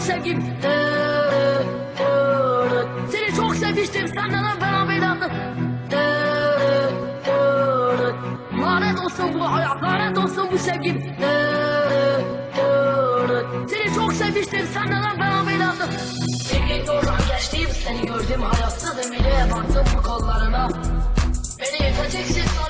sevgim. Seni çok sevmiştim. Senden beraberdim Lanet olsun bu hayat lanet olsun bu sevgim. Seni çok sevmiştim. Senden beraberdim Birlikte oradan geçtim seni gördüm. Hayatsız emine baktım bu kollarına. Beni yeteneksiz sanıyordum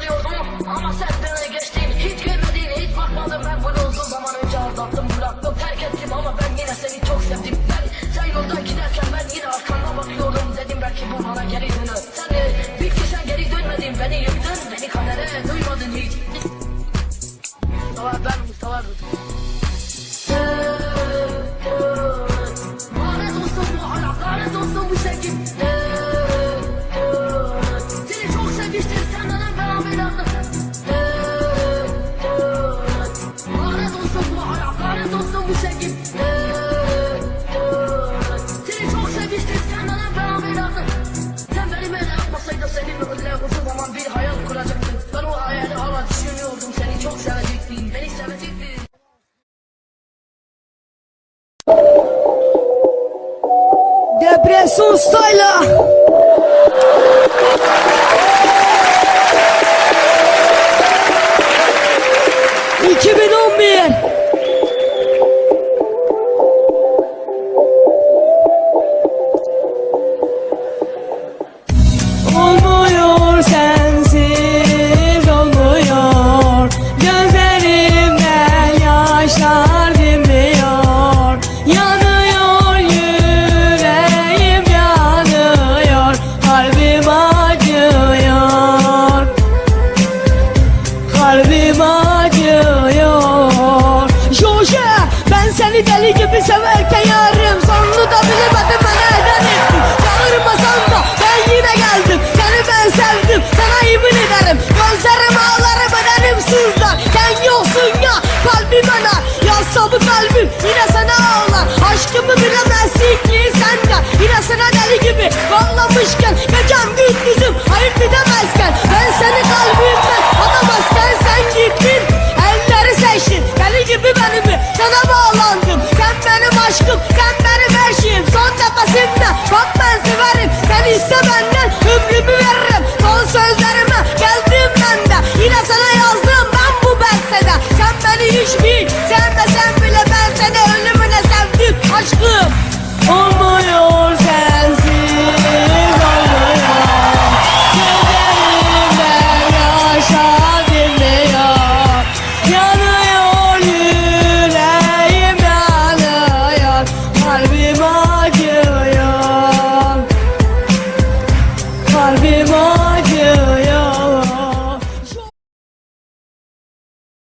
Mustafa Lanet olsun bu hayat lanet olsun bu sevgim Depresyon style. ...2011... seni deli gibi severken yarım. Sonunu da bilemedim bana neden ettin. Çağırmasan da ben yine geldim. Seni ben sevdim sana yemin ederim. Gözlerim ağlar bedenim sızlar. Sen yoksun ya kalbim anar Yazsa bu kalbim yine sana ağlar. Aşkımı bilemezsin aşkım Kalbim acıyor